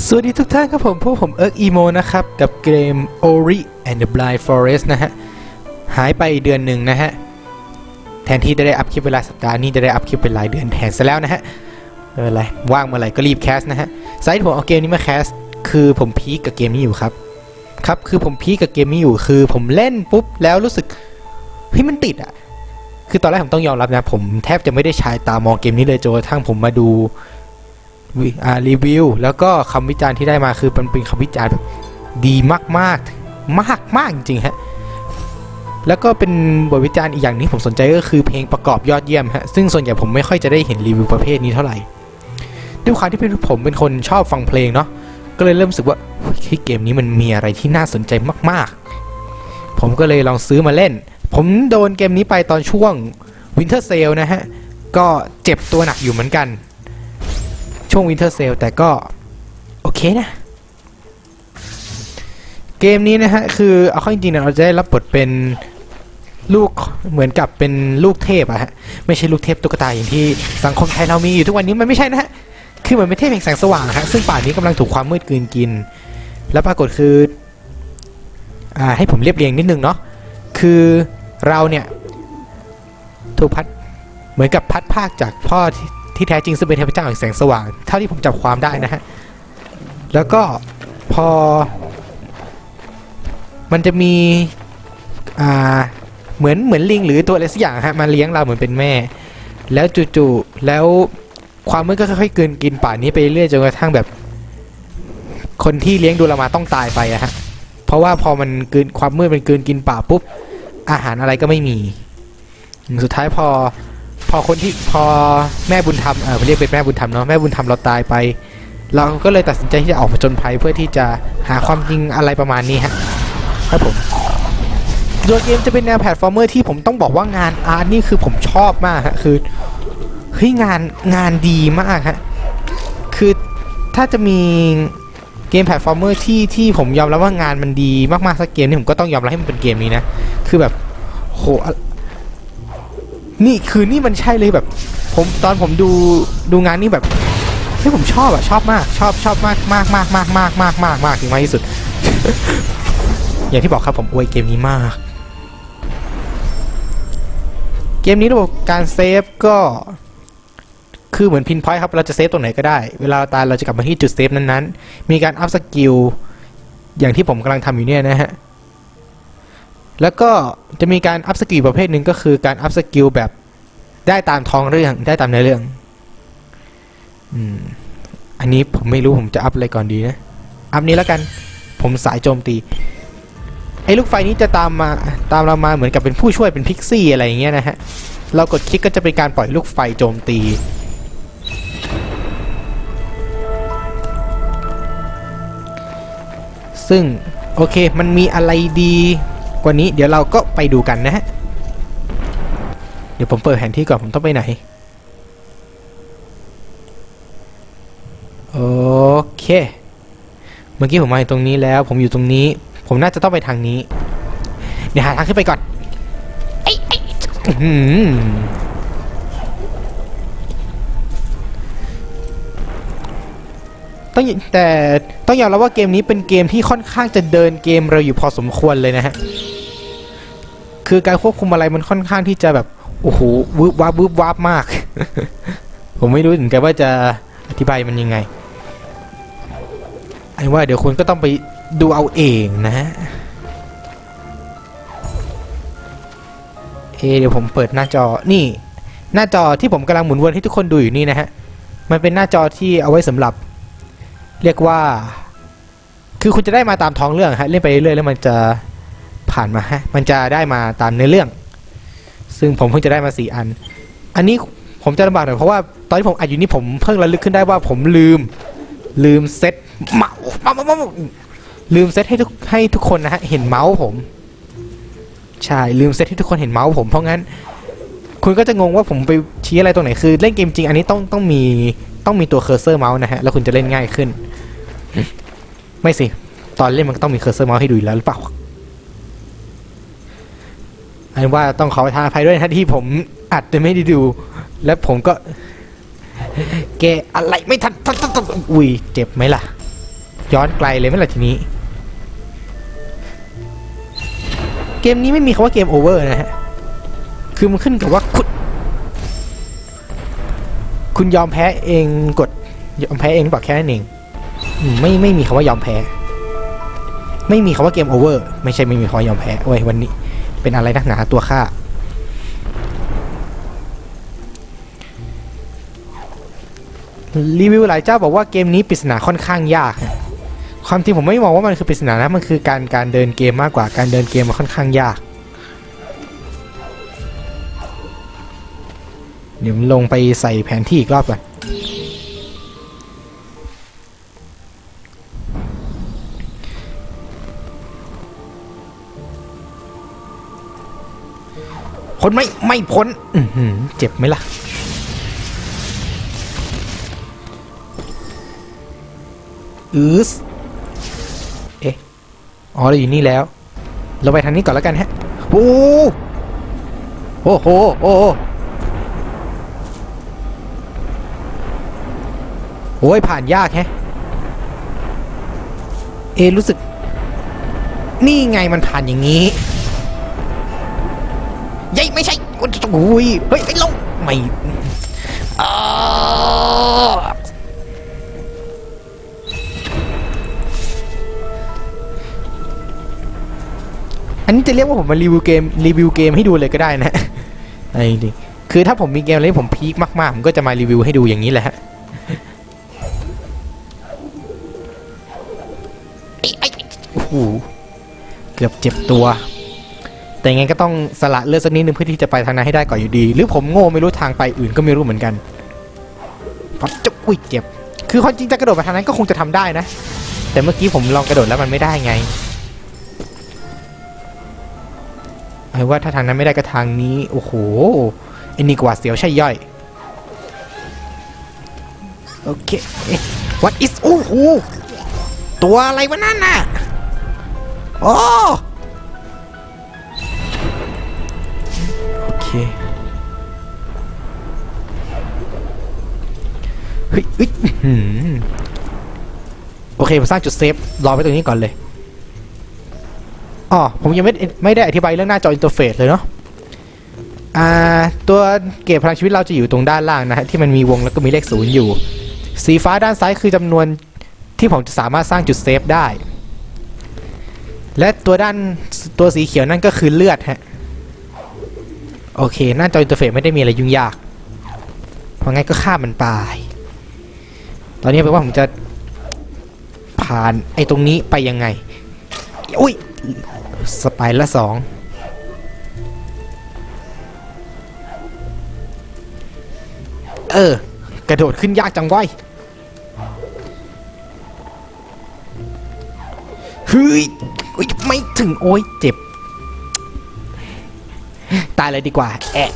สวัสดีทุกท่านครับผมพวกผมเอิร์กอีโมนะครับ กับเกม Ori and the Blind Forest นะฮะ หายไปเดือนหนึ่งนะฮะ แทนที่จะได้อัพคลิปเวลาสัปดาห์นี้จะได้อัพคลิปเป็นรายเดือนแทนซะแล้วนะฮะไม่เป็นไรว่างเมื่อไหร่ก็รีบแคสนะฮะสาเหตุที่ผมเอาเกมนี้มาแคสคือผมพีคกับเกมนี้อยู่ครับ ครับคือผมพีคกับเกมนี้อยู่คือ ผมเล่นปุ๊บแล้วรู้สึกเฮ้ยมันติดอะคือตอนแรกผมต้องยอมรับนะ ผมแทบจะไม่ได้ใช้ตามองเกมนี้เลยจนกระทั่งผมมาดู รีวิวแล้วก็คำวิจารณ์ที่ได้มาคือมันเป็นคำวิจารณ์แบบดีมากมากมากมากๆจริงๆฮะแล้วก็เป็นบทวิจารณ์อีกอย่างนี้ผมสนใจก็คือเพลงประกอบยอดเยี่ยมฮะซึ่งส่วนใหญ่ผมไม่ค่อยจะได้เห็นรีวิวประเภทนี้เท่าไหร่ด้วยความที่เป็นผมเป็นคนชอบฟังเพลงเนาะก็เลยเริ่มรู้สึกว่าเฮ้ยเกมนี้มันมีอะไรที่น่าสนใจมาก ๆ ผมก็เลยลองซื้อมาเล่น ผมโดนเกมนี้ไปตอนช่วงวินเทอร์เซลนะฮะก็เจ็บตัวหนักอยู่เหมือนกัน ช่วงวินเทอร์เซลแต่ก็ โอเคนะ เกมนี้นะฮะ คือเอาเข้าจริงๆนะเราจะได้รับบทเป็นลูกเหมือนกับเป็นลูกเทพอะฮะ ไม่ใช่ลูกเทพตุ๊กตาอย่างที่สังคมไทยเรามีอยู่ทุกวันนี้มันไม่ใช่นะฮะ คือเหมือนเป็นเทพแห่งแสงสว่างฮะซึ่งป่านนี้กำลังถูกความมืดกลืนกิน แล้วปรากฏคืออ่าให้ผมเรียบเรียงนิดนึงเนาะคือเราเนี่ยถูกพัดเหมือนกับพัดภาคจากพ่อ ที่แท้จริงซึ่งเป็นเทพเจ้าแห่งแสงสว่างเท่าที่ผมจับความได้นะฮะแล้วก็พอ มันจะมีอ่าเหมือนเหมือนลิงหรือตัวอะไรสักอย่างฮะมาเลี้ยงเราเหมือนเป็นแม่ แล้วจู่ๆแล้วความมืดก็ค่อยๆกินกินป่านี้ไปเรื่อยจนกระทั่งแบบ คนที่เลี้ยงดูเรามาต้องตายไปอะฮะเพราะว่าพอมันกินความมืดมันกินกินป่าปุ๊บอาหารอะไรก็ไม่มี สุดท้ายพอ พอคนที่พอแม่บุญธรรมเออเรียกเป็นแม่บุญธรรมเนาะแม่บุญธรรมเราตายไป เราก็เลยตัดสินใจที่จะออกผจญภัยเพื่อที่จะหาความจริงอะไรประมาณนี้ฮะครับผมโดยเกมจะเป็นแนวแพลตฟอร์มเมอร์ที่ผมต้องบอกว่างานอาร์ตนี่คือผมชอบมากฮะคือเฮ้ยงานงานดีมากฮะคือถ้าจะมีเกมแพลตฟอร์มเมอร์ที่ที่ผมยอมรับว่างานมันดีมากๆสักเกมนี่ผมก็ต้องยอมรับให้มันเป็นเกมนี้นะ คือแบบโห นี่คือนี่มันใช่เลยแบบ ผมตอนผมดูดูงานนี่แบบเฮ้ยผมชอบอะชอบมาก ชอบชอบมากมากมากมากมากมากมากมากถึงมากที่สุด อย่างที่บอกครับผมอวยเกมนี้มาก เกมนี้ระบบการเซฟก็คือเหมือนพินพอยต์ครับ เราจะเซฟตรงไหนก็ได้ เวลาเราตายเราจะกลับมาที่จุดเซฟนั้นๆ มีการอัพสกิลอย่างที่ผมกำลังทำอยู่เนี่ยนะฮะ แล้วก็จะมีการอัพสกิลประเภทหนึ่งก็คือการอัพสกิลแบบได้ตามท้องเรื่องได้ตามเนื้อเรื่องอืมอันนี้ผมไม่รู้ผมจะอัพอะไรก่อนดีนะ อัพนี้แล้วกันผมสายโจมตีไอ้ลูกไฟนี้จะตามมาตามเรามาเหมือนกับเป็นผู้ช่วยเป็นพิกซี่อะไรอย่างเงี้ยนะฮะ เรากดคลิกก็จะเป็นการปล่อยลูกไฟโจมตี ซึ่งโอเคมันมีอะไรดี กว่านี้เดี๋ยวเราก็ไปดูกันนะฮะ เดี๋ยวผมเปิดแผนที่ก่อนผมต้องไปไหน โอเค เมื่อกี้ผมมาอยู่ตรงนี้แล้ว ผมอยู่ตรงนี้ ผมน่าจะต้องไปทางนี้ เดี๋ยวหาทางขึ้นไปก่อนไอ้ไอ้อื้อหือต้องแต่ต้องยอมรับว่าเกมนี้เป็นเกมที่ค่อนข้างจะเดินเกมเราอยู่พอสมควรเลยนะฮะ คือการควบคุมอะไรมันค่อนข้างที่จะแบบโอ้โหวืบวาบวืบวาบมาก ผมไม่รู้เหมือนกันว่าจะอธิบายมันยังไงไอ้ว่าเดี๋ยวคุณก็ต้องไปดูเอาเองนะฮะเอเดี๋ยวผมเปิดหน้าจอนี่ หน้าจอที่ผมกำลังหมุนวนให้ทุกคนดูอยู่นี่นะฮะมันเป็นหน้าจอที่เอาไว้สำหรับ เรียกว่า คือคุณจะได้มาตามท้องเรื่องฮะเล่นไปเรื่อยๆแล้วมันจะ ผ่านมาฮะมันจะได้มาตามเนื้อเรื่อง ซึ่งผมเพิ่งจะได้มาสี่อัน อันนี้ผมจะลำบากหน่อยเพราะว่าตอนที่ผมอัดอยู่นี่ผมเพิ่งระลึกขึ้นได้ว่าผมลืมลืมเซตเมาส์เมาส์เมาส์เมาส์ลืมเซตให้ทุกให้ทุกคนนะฮะเห็นเมาส์ผมใช่ลืมเซตให้ทุกคนเห็นเมาส์ผมเพราะงั้น คุณก็จะงงว่าผมไปชี้อะไรตรงไหนคือ เล่นเกมจริง อันนี้ต้องต้องมีต้องมีตัวเคอร์เซอร์เมาส์นะฮะแล้วคุณจะเล่นง่ายขึ้น ไม่สิ ตอนเล่นมันก็ต้องมีเคอร์เซอร์เมาส์ให้ดูอยู่แล้วหรือเปล่า อันว่าต้องขอประทานอภัยด้วยนะที่ผมอัดแต่ไม่ได้ดู และผมก็ แกอะไรไม่ทันทันทันทันอุ้ยเจ็บไหมล่ะ ย้อนไกลเลยไหมล่ะทีนี้ เกมนี้ไม่มีคำว่าเกมโอเวอร์นะฮะ คือมันขึ้นกับว่าคุณคุณยอมแพ้เองกดยอมแพ้เองหรือเปล่แค่นั้นเองไม่ไม่มีคำว่ายอมแพ้ ไม่มีคำว่าเกมโอเวอร์ไม่ใช่ไม่มีคำว่ายอมแพ้โอ้ยวันนี้ เป็นอะไรนักหนาตัวข้ารีวิวหลายเจ้าบอกว่าเกมนี้ปริศนาค่อนข้างยาก ความจริงผมไม่มองว่ามันคือปริศนานะมันคือการการเดินเกมมากกว่าการเดินเกมมันค่อนข้างยาก เดี๋ยวลงไปใส่แผนที่อีกรอบก่อน พ้นไหมไม่พ้นอื้อหือเจ็บไหมล่ะ อืสเอ๊ะ อ๋อเราอยู่นี่แล้ว เราไปทางนี้ก่อนแล้วกันฮะ โอ้โอ้โหโอ้โหโอ้ยผ่านยากแฮะ เอะรู้สึก นี่ไงมันผ่านอย่างนี้ ยัยไม่ใช่โอ้ยเฮ้ยไอ้ลงไม่อ้าวอันนี้จะเรียกว่าผมมารีวิวเกมรีวิวเกมให้ดูเลยก็ได้นะไอ้ดิคือถ้าผมมีเกมอะไรที่ผมพีคมากๆ ผมก็จะมารีวิวให้ดูอย่างนี้แหละฮะโอ้โหเกือบเจ็บตัว แต่ยังไงก็ต้องสละเลือดสักนิดนึงเพื่อที่จะไปทางนั้นให้ได้ก่อนอยู่ดี หรือผมโง่ไม่รู้ทางไปอื่นก็ไม่รู้เหมือนกันฟัดจะอุ้ยเจ็บ คือความจริงจะกระโดดไปทางนั้นก็คงจะทำได้นะ แต่เมื่อกี้ผมลองกระโดดแล้วมันไม่ได้ไงหมายว่าถ้าทางนั้นไม่ได้ก็ทางนี้ โอ้โหไอ้นี่กว่าเสียวใช่ย่อย โอเค what is โอ้โหตัวอะไรวะนั่นน่ะโอ้ เคเฮ้ยเฮ้ยอื้อหือโอเค ผมสร้างจุดเซฟ รอไว้ตรงนี้ก่อนเลยอ๋อผมยังไม่ไม่ได้อธิบายเรื่องหน้าจออินเทอร์เฟซเลยเนาะอ่าตัวเก็บพลังชีวิตเราจะอยู่ตรงด้านล่างนะฮะที่มันมีวงแล้วก็มีเลขศูนย์อยู่ สีฟ้าด้านซ้ายคือจำนวนที่ผมจะสามารถสร้างจุดเซฟได้ และตัวด้านตัวสีเขียวนั่นก็คือเลือดฮะ โอเค หน้าจออินเทอร์เฟซไม่ได้มีอะไรยุ่งยาก เพราะงั้นก็ฆ่ามันไป ตอนนี้แปลว่าผมจะผ่านไอ้ตรงนี้ไปยังไง อุ้ย สไปร์ละสองเออ กระโดดขึ้นยากจังไว้ยเฮ้ยไม่ถึงโอ้ยเจ็บ ตายเลยดีกว่า แอะ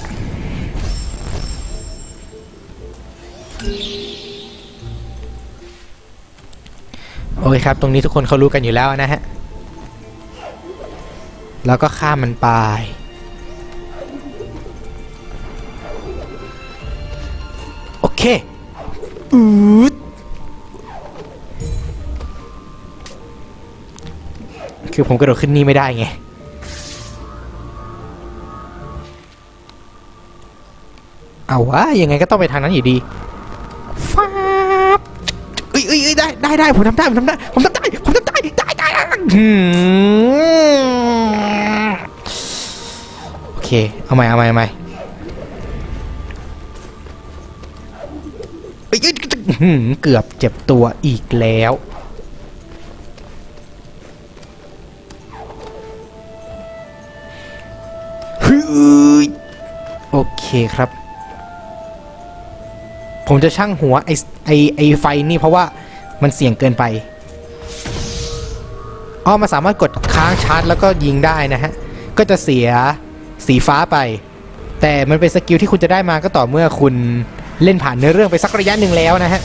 โอเคครับ ตรงนี้ทุกคนเขารู้กันอยู่แล้วนะฮะ แล้วก็ข้ามมันไปโอเคอืดคือผมกระโดดขึ้นนี่ไม่ได้ไง เอาวะยังไงก็ต้องไปทางนั้นอยู่ดีฟ้าบเอ้ยเอ้ยเอ้ยได้ได้ได้ผมทำได้ผมทำได้ผมทำได้ผมทำได้ได้ได้ได้หืมโอเคเอาใหม่เอาใหม่เอาใหม่เอ้ยเอ้ยหืมเกือบเจ็บตัวอีกแล้วโอเคครับ ผมจะช่างหัวไอไอไอไฟนี่เพราะว่ามันเสี่ยงเกินไปอ๋อมันสามารถกดค้างชาร์จแล้วก็ยิงได้นะฮะ ก็จะเสียสีฟ้าไป แต่มันเป็นสกิลที่คุณจะได้มาก็ต่อเมื่อคุณเล่นผ่านเนื้อเรื่องไปสักระยะหนึ่งแล้วนะฮะ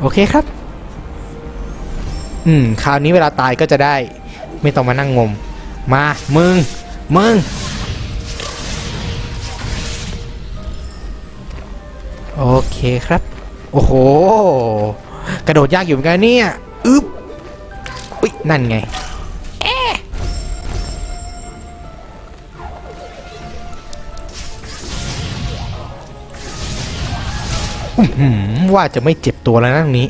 โอเคครับ อืม คราวนี้เวลาตายก็จะได้ ไม่ต้องมานั่งงม มา มึง มึง โอเคครับ โอ้โห กระโดดยากอยู่เหมือนกันเนี่ย อึ๊บอุ๊ยนั่นไงแอะอื้อหือว่าจะไม่เจ็บตัวแล้วนะตรงนี้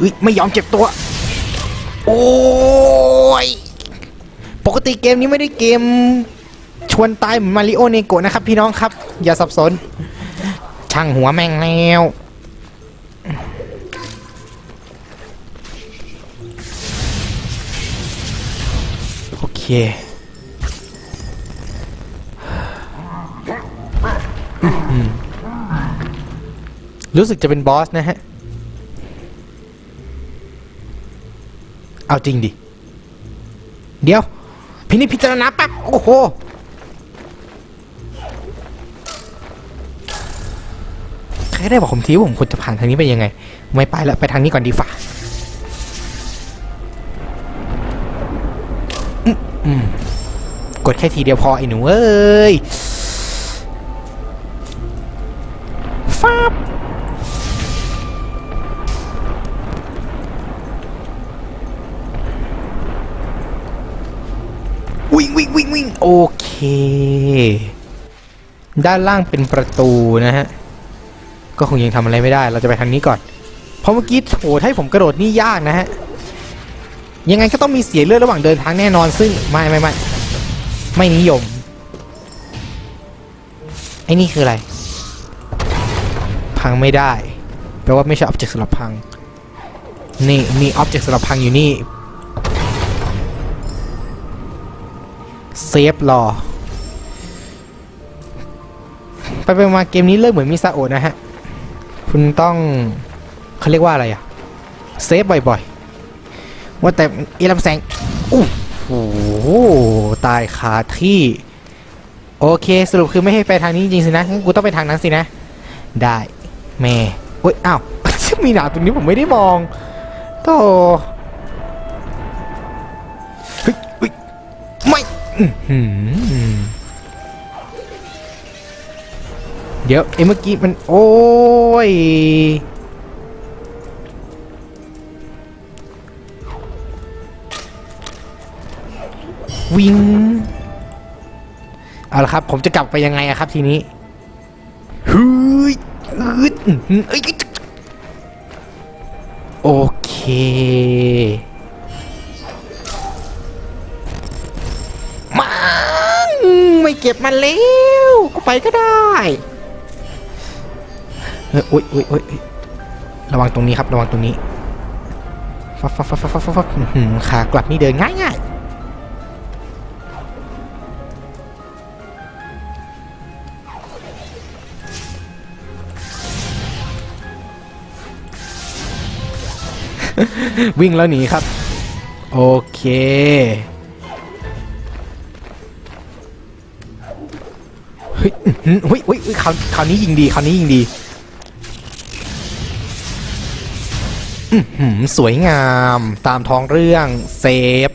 อุ๊ยไม่ยอมเจ็บตัว โอ้ย ปกติเกมนี้ไม่ได้เกมชวนตายเหมือนมาริโอเนโกะนะครับ พี่น้องครับ อย่าสับสน ช่างหัวแม่งแล้วโอเครู้สึกจะเป็นบอสนะฮะ เอาจริงดิ เดี๋ยว พินิจพิจารณาแป๊บโอ้โหใครได้บอกผมทีว่าผมควรจะผ่านทางนี้ไปยังไง ไม่ไปแล้วไปทางนี้ก่อนดีฝ่าอืมกดแค่ทีเดียวพอไอ้หนูเอ้ย ด้านล่างเป็นประตูนะฮะ ก็คงยังทำอะไรไม่ได้ เราจะไปทางนี้ก่อน เพราะเมื่อกี้โหถ้าให้ผมกระโดดนี่ยากนะฮะ ยังไงก็ต้องมีเสียเลือดระหว่างเดินทางแน่นอนซึ่งไม่ไม่ไม่ไม่นิยม ไอ้นี่คืออะไร พังไม่ได้ แปลว่าไม่ใช่ออบเจกต์สำหรับพัง นี่มีออบเจกต์สำหรับพังอยู่นี่ เซฟรอ ไปไปมาเกมนี้เริ่มเหมือนมิซาโอนะฮะ คุณต้องเขาเรียกว่าอะไรอะเซฟบ่อยๆ ว่าแต่อีลำแสงอู้โหตายคาที่ โอเคสรุปคือไม่ให้ไปทางนี้จริงสินะงั้นกูต้องไปทางนั้นสินะ ได้แม่โอ้ยอ้าว มีหนาตรงนี้ผมไม่ได้มองโต เดี๋ยวไอ้เมื่อกี้มัน โอ้ย วิ่ง เอาละครับ ผมจะกลับไปยังไงอะครับทีนี้ฮึยอึดอื้อหือเอ้ยโอเค เก็บมันแล้วก็ไปก็ได้เฮ้ยโอ๊ยโอ๊ยอ๊ยโอ๊ยระวังตรงนี้ครับระวังตรงนี้ฟับฟับฟับฟับฟับฟับอื้อหือขากลับนี่เดินง่ายง่ายวิ่งแล้วหนีครับ โอเค ฮ้ยเฮ้ยเฮ้ยคราวคราวนี้ยิงดีคราวนี้ยิงดีอื้อหือสวยงามตามท้องเรื่องเซฟ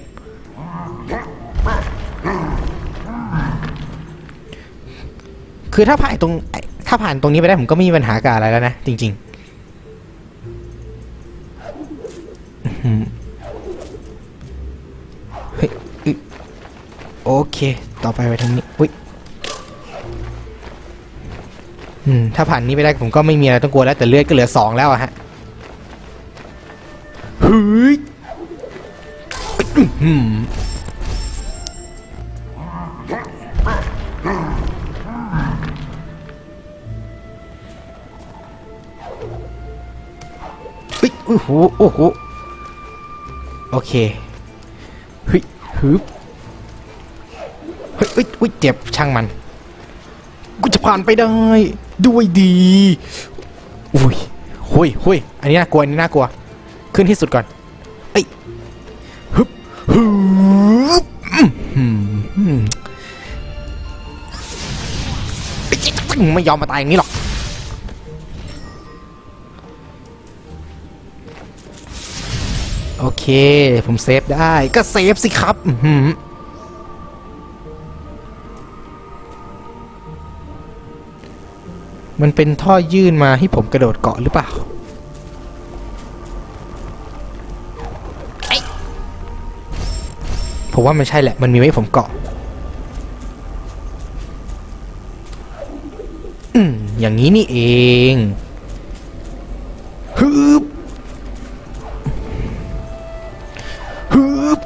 คือถ้าผ่านตรงถ้าผ่านตรงนี้ไปได้ผมก็ไม่มีปัญหากับอะไรแล้วนะ จริงๆอื้อหือเฮ้ย โอเค ต่อไปไปทางนี้อุ้ย อืมถ้าผ่านนี้ไปได้ผมก็ไม่มีอะไรต้องกลัวแล้วแต่เลือดก็เหลือสองแล้วอะฮะเฮ้ยอื้อหือเฮ้ยโอ้โหโอ้โหโอเคเฮ้ยฮึบเฮ้ยเฮ้ยเฮ้ยเจ็บช่างมัน กูจะผ่านไปได้ ด้วยดีอุ้ยหุยหุยอันนี้น่ากลัวอันนี้น่ากลัว ขึ้นที่สุดก่อนเอ้ยฮึบฮึบอื้อหือเอ้ยไม่ยอมมาตายอย่างนี้หรอกโอเค ผมเซฟได้ก็เซฟสิครับ อื้อหือ มันเป็นท่อยื่นมาให้ผมกระโดดเกาะหรือเปล่าเอ้ยผมว่ามันใช่แหละ มันมีไว้ให้ผมเกาะอืมอย่างนี้นี่เองฮึบฮึบ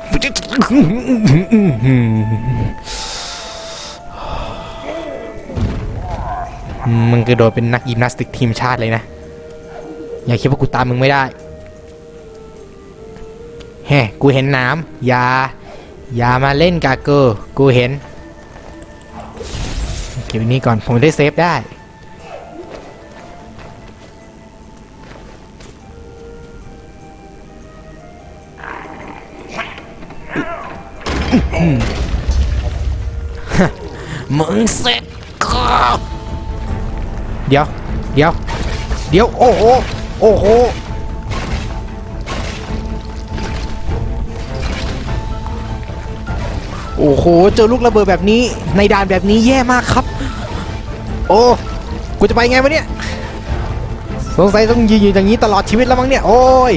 มึงกระโดดเป็นนักยิมนาสติกทีมชาติเลยนะ อย่าคิดว่ากูตามมึงไม่ได้แฮกูเห็นน้ำอย่าอย่ามาเล่นกาเกอร์กูเห็น เก็บอันนี้ก่อนผมได้เซฟได้มึงเสร็จก็ เดี๋ยว เดี๋ยว เดี๋ยว โอ้โห โอ้โห โอ้โห เจอลูกระเบิดแบบนี้ ในด่านแบบนี้แย่มากครับ โอ้ กูจะไปไงวะเนี่ย สงสัยต้องยืนอยู่อย่างนี้ตลอดชีวิตแล้วมั้งเนี่ย โอ้ย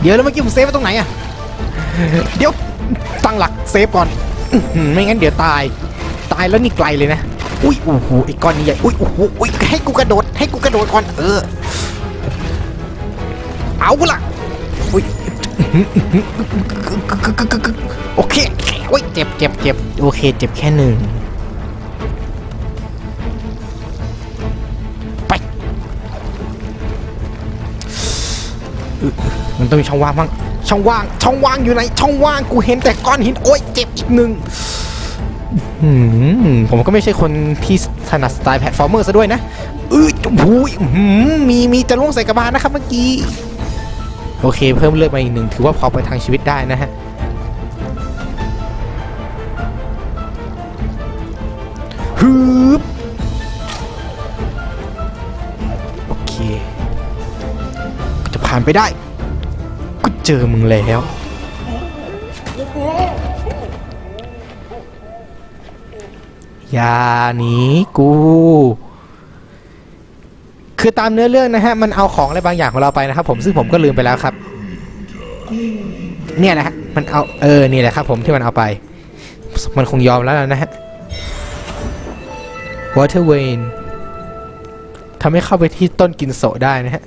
เดี๋ยวแล้วเมื่อกี้ผมเซฟไว้ตรงไหนอะเดี๋ยว ตั้งหลักเซฟก่อน ไม่งั้นเดี๋ยวตาย ตายแล้วนี่ไกลเลยนะ อุ้ยโอ้โหไอ้ก้อนนี้ใหญ่อุ้ยโอ้โหอุ้ยให้กูกระโดดให้กูกระโดดก่อนเออ เอาละอุ้ยโอเคโอ้ยเจ็บเจ็บเจ็บโอเคเจ็บแค่หนึ่งไปมันต้องมีช่องว่างบ้างช่องว่างช่องว่างอยู่ไหนช่องว่างกูเห็นแต่ก้อนหินโอ้ยเจ็บอีกหนึ่ง อืมผมก็ไม่ใช่คนที่ถนัดสไตล์แพลตฟอร์มเมอร์ซะด้วยนะเอ้ยหือมีมีจะล่วงใส่กระบาลนะครับเมื่อกี้ โอเค เพิ่มเลือดมาอีกหนึ่งถือว่าพอไปทางชีวิตได้นะฮะ ฮึบโอเค จะผ่านไปได้ ก็เจอมึงแล้ว อย่าหนีกู คือตามเนื้อเรื่องนะฮะ มันเอาของอะไรบางอย่างของเราไปนะครับ ผมซึ่งผมก็ลืมไปแล้วครับ เนี่ยนะฮะ มันเอาเออนี่แหละครับ ผมที่มันเอาไป มันคงยอมแล้วล่ะนะฮะ Water Vein ทำให้เข้าไปที่ต้นกินโซได้นะฮะ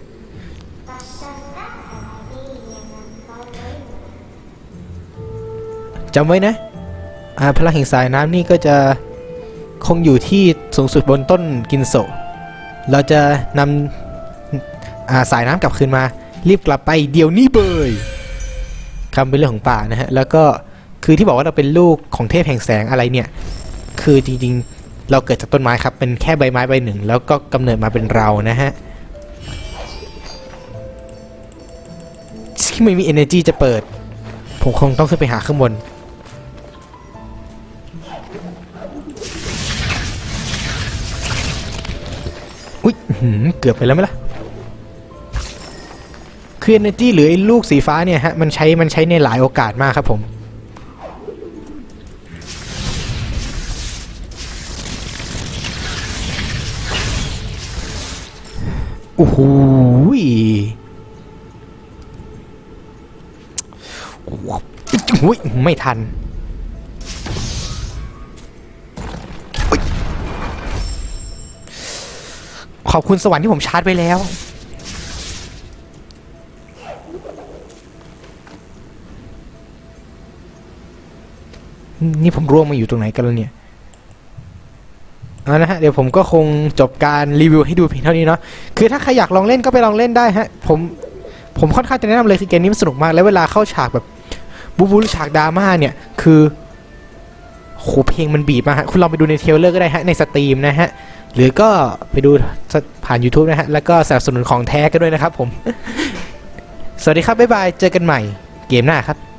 จำไว้นะอ่าพลังแห่งสายน้ำนี่ก็จะ คงอยู่ที่สูงสุดบนต้นกินโซเราจะนำาสายน้ำกลับคืนมา รีบกลับไปเดี๋ยวนี้เบยคำเป็นเรื่องของป่านะฮะ แล้วก็คือที่บอกว่าเราเป็นลูกของเทพแห่งแสงอะไรเนี่ย คือจริงๆ เราเกิดจากต้นไม้ครับ เป็นแค่ใบไม้ใบหนึ่ง แล้วก็กำเนิดมาเป็นเรานะฮะที่ไม่มี energy จะเปิด ผมคงต้องขึ้นไปหาข้างบน เกือบไปแล้วไหมล่ะ คือ energy หรือไอ้ลูกสีฟ้าเนี่ยฮะ มันใช้มันใช้ในหลายโอกาสมากครับผม โอ้โหยอุ้ยไม่ทัน ขอบคุณสวรรค์ที่ผมชาร์จไว้แล้ว นี่ผมร่วงมาอยู่ตรงไหนกันแล้วเนี่ยเอานะฮะเดี๋ยวผมก็คงจบการรีวิวให้ดูเพียงเท่านี้เนาะคือถ้าใครอยากลองเล่นก็ไปลองเล่นได้ฮะผมผมค่อนข้างจะแนะนำเลยคือเกมนี้มันสนุกมาก แล้วเวลาเข้าฉากแบบบูบูฉากดราม่าเนี่ย คือโหเพลงมันบีบมากฮะคุณลองไปดูในเทเลอร์ก็ได้ฮะในสตรีมนะฮะ หรือก็ไปดูผ่าน YouTube นะฮะ แล้วก็สนับสนุนของแท้กันด้วยนะครับผม สวัสดีครับ บ๊ายบาย เจอกันใหม่เกมหน้าครับ